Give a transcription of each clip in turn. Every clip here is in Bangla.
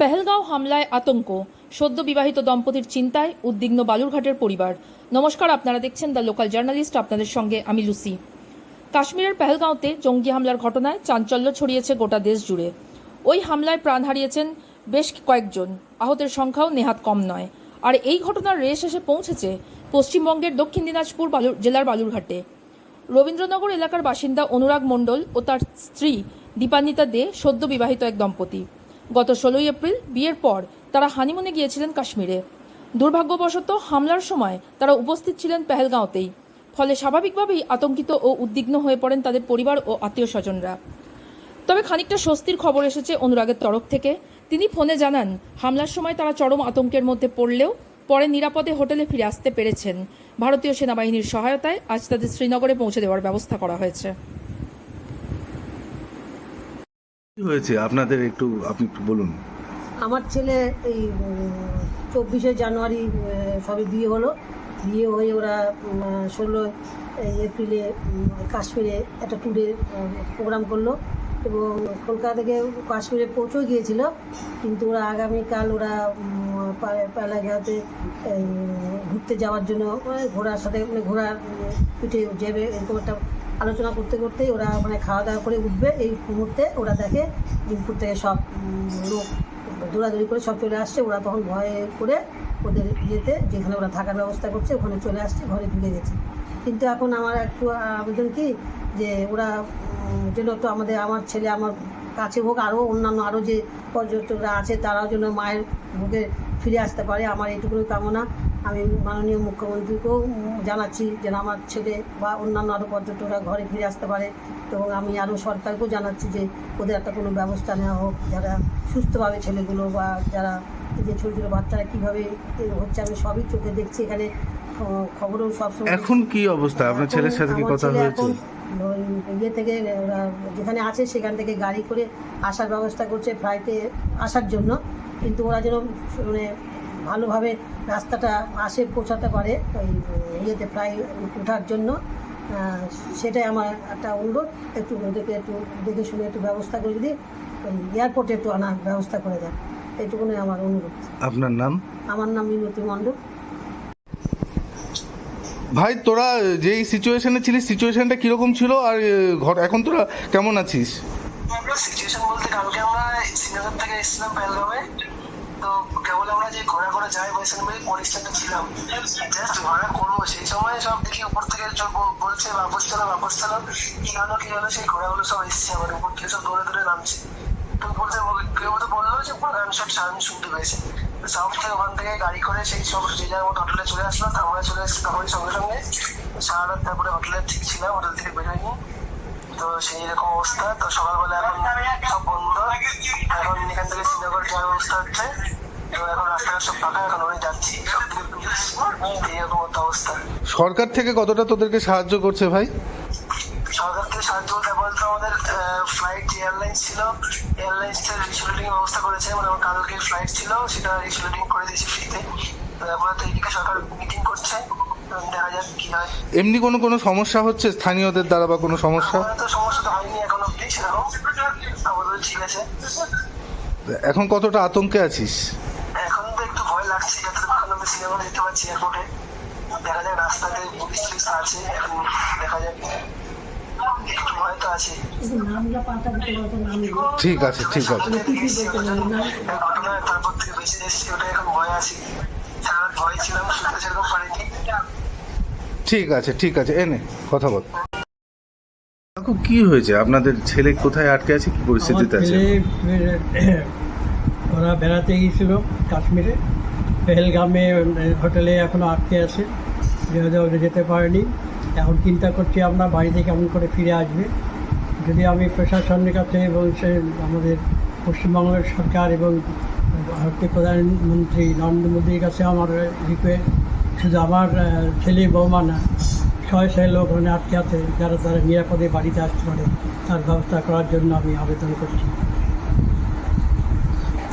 পেহেলগাঁও হামলায় আতঙ্ক। সদ্য বিবাহিত দম্পতির চিন্তায় উদ্বিগ্ন বালুরঘাটের পরিবার। নমস্কার, আপনারা দেখছেন দ্য লোকাল জার্নালিস্ট। আপনাদের সঙ্গে আমি লুসি। কাশ্মীরের পেহেলগাঁওতে জঙ্গি হামলার ঘটনায় চাঞ্চল্য ছড়িয়েছে গোটা দেশ জুড়ে। ওই হামলায় প্রাণ হারিয়েছেন বেশ কয়েকজন। আহতের সংখ্যাও নেহাত কম নয়। আর এই ঘটনার রেশ এসে পৌঁছেছে পশ্চিমবঙ্গের দক্ষিণ দিনাজপুর বালুর জেলার বালুরঘাটে। রবীন্দ্রনগর এলাকার বাসিন্দা অনুরাগ মণ্ডল ও তার স্ত্রী দীপান্বিতা দে সদ্য বিবাহিত এক দম্পতি। গত ষোলোই এপ্রিল বিয়ের পর তারা হানিমুনে গিয়েছিলেন কাশ্মীরে। দুর্ভাগ্যবশত হামলার সময় তারা উপস্থিত ছিলেন পেহেলগাঁওতেই। ফলে স্বাভাবিকভাবেই আতঙ্কিত ও উদ্বিগ্ন হয়ে পড়েন তাদের পরিবার ও আত্মীয় স্বজনরা তবে খানিকটা স্বস্তির খবর এসেছে অনুরাগের তরফ থেকে। তিনি ফোনে জানান, হামলার সময় তারা চরম আতঙ্কের মধ্যে পড়লেও পরে নিরাপদে হোটেলে ফিরে আসতে পেরেছেন। ভারতীয় সেনাবাহিনীর সহায়তায় আজ তাদের শ্রীনগরে পৌঁছে দেওয়ার ব্যবস্থা করা হয়েছে। হয়েছে? আপনাদের একটু, আপনি একটু বলুন। আমার ছেলে এই চব্বিশে জানুয়ারি সবে বিয়ে হলো। বিয়ে হয়ে ওরা ষোলো এপ্রিলে কাশ্মীরে একটা ট্যুরে প্রোগ্রাম করল। এবং কলকাতা থেকে কাশ্মীরে পৌঁছেও গিয়েছিল। কিন্তু ওরা আগামীকাল ওরা পালাঘাতে ঘুরতে যাওয়ার জন্য ঘোড়ার সাথে মানে ঘোড়ার পিঠে যাবে, এরকম একটা আলোচনা করতে করতে ওরা মানে খাওয়া দাওয়া করে উঠবে এই মুহূর্তে। ওরা দেখে দিনপুর থেকে সব লোক দৌড়াদৌড়ি করে সব চলে আসছে। ওরা তখন ভয়ে করে ওদের ইয়েতে যেখানে ওরা থাকার ব্যবস্থা করছে, ওখানে চলে আসছে, ঘরে ঢুকে গেছে। কিন্তু এখন আমার একটু আবেদন কি যে ওরা যেন একটু আমাদের আমার ছেলে, আমার কাছে হোক আরও অন্যান্য আরও যে পর্যটকরা আছে, তারাও যেন মায়ের বুকে ফিরে আসতে পারে। আমার এইটুকুনি কামনা। আমি মাননীয় মুখ্যমন্ত্রীকেও জানাচ্ছি যেন আমার ছেলে বা অন্যান্য আরও পর্যটকরা ঘরে ফিরে আসতে পারে এবং আমি আরও সরকারকেও জানাচ্ছি যে ওদের একটা কোনো ব্যবস্থা নেওয়া হোক যারা সুস্থভাবে ছেলেগুলো বা যারা যে ছোটো ছোটো বাচ্চারা কীভাবে হচ্ছে আমি সবই চোখে দেখছি এখানে খবরও সবসময় এখন কি অবস্থা? আপনার ছেলের সাথে কি কথা হয়েছে? ইয়ে থেকে যেখানে আছে সেখান থেকে গাড়ি করে আসার ব্যবস্থা করছে ফ্লাইটে আসার জন্য। কিন্তু ওরা যেন মানে ভালোভাবে রাস্তাটা আসে পৌঁছাতে পারে ওই ইয়েতে প্রায় ওঠার জন্য। সেটাই আমার একটা অনুরোধ। একটু ওদেরকে একটু দেখে শুনে একটু ব্যবস্থা করে যদি ওই এয়ারপোর্টে একটু আনার ব্যবস্থা করে দেন। এইটুকুনি আমার অনুরোধ। আপনার নাম? আমার নাম মিনতি মণ্ডল। ভাই তোরা যেই সিচুয়েশনে ছিলিস সিচুয়েশনটা কীরকম ছিল? আর ঘর এখন তোরা কেমন আছিস? আমরা সিচুয়েশন বলতে কালকে আমরা শ্রীনগর থেকে এসেছিলাম পেলগামে তো কেবল আমরা যে ঘোরা ঘোরা যাই মধ্যে পরিষ্কারটা ছিলাম। জাস্ট ঘোরা করব, সেই সময় সব দেখি উপর থেকে বলছে বাপস চলো বাপস চলো কি হলো কি হলো? সেই ঘোড়াগুলো সব এসছে আমার উপর থেকে সব দৌড়ে দৌড়ে নামছে। তো উপর থেকে কেউ তো বলল যে পুরো গান সব সাউন্ড শুনতে পেয়েছে। সাউথ থেকে ওখান থেকে গাড়ি করে সেই সব যে যার মতো হোটেলে চলে আসলো তো আমরা চলে এসেছি তখনই সঙ্গে সঙ্গে সারা রাত তারপরে হোটেলে ঠিক ছিলাম হোটেল থেকে বেরোয়নি তো সেই রকম অবস্থা। তো সকালবেলা এখন সব বন্ধ। এখন এখান থেকে শ্রীনগর যাওয়ার ব্যবস্থা হচ্ছে। তো এখন রাস্তাঘাট সব ফাঁকা এখন আমি যাচ্ছি। একটা অবস্থা। সরকার থেকে কতটা তোদেরকে সাহায্য করছে ভাই? সরকার থেকে সাহায্য বলতে বলতে আমাদের ফ্লাইট যে এয়ারলাইন্স ছিল এয়ারলাইন্স থেকে রিসুলেটিং ব্যবস্থা করেছে। মানে আমার কালকে ফ্লাইট ছিল সেটা রিসুলেটিং করে দিয়েছে ফ্রিতে তারপরে তো এইদিকে সরকার মিটিং করছে। এমনি কোনো কোনো সমস্যা হচ্ছে? স্থানীয়দের দ্বারা বা কোনো সমস্যা? এখন কতটা আতঙ্কে আছিস? এখন তো একটু ভয় লাগছে আমি সিনেমা যেতে পারছি এয়ারপোর্টে দেখা যাক রাস্তাতে পুলিশ টুলিশ আছে এখন দেখা যাক। ঠিক আছে ঠিক আছে। তারপর থেকে বেঁচে এসেছি ওটা এখন ভয় আছি। সারা ভয় ছিলাম শুনতে সেরকম পারিনি। ঠিক আছে ঠিক আছে এনে কথা বল। কাকু কি হয়েছে? আপনাদের ছেলে কোথায় আটকে আছে? কি পরিস্থিতিতে আছে? ওরা বেড়াতে গিয়েছিল কাশ্মীরে। পেহেলগামে হোটেলে এখনও আটকে আছে। যেহেতু ওরা যেতে পারেনি। এখন চিন্তা করছি আমরা বাড়িতে কেমন করে ফিরে আসবে। যদি আমি প্রশাসনের কাছে এবং সে আমাদের পশ্চিমবঙ্গের সরকার এবং ভারতীয় প্রধানমন্ত্রী নরেন্দ্র মোদীর কাছে আমার রিকোয়েস্ট শুধু আমার ছেলে বৌমা না। ছয় ছয় লোক ওখানে আটকে আছে যারা তারা নিরাপদে বাড়িতে আসতে পারে তার ব্যবস্থা করার জন্য আমি আবেদন করছি।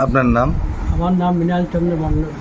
আপনার নাম? আমার নাম মৃণাল চন্দ্র মণ্ডল।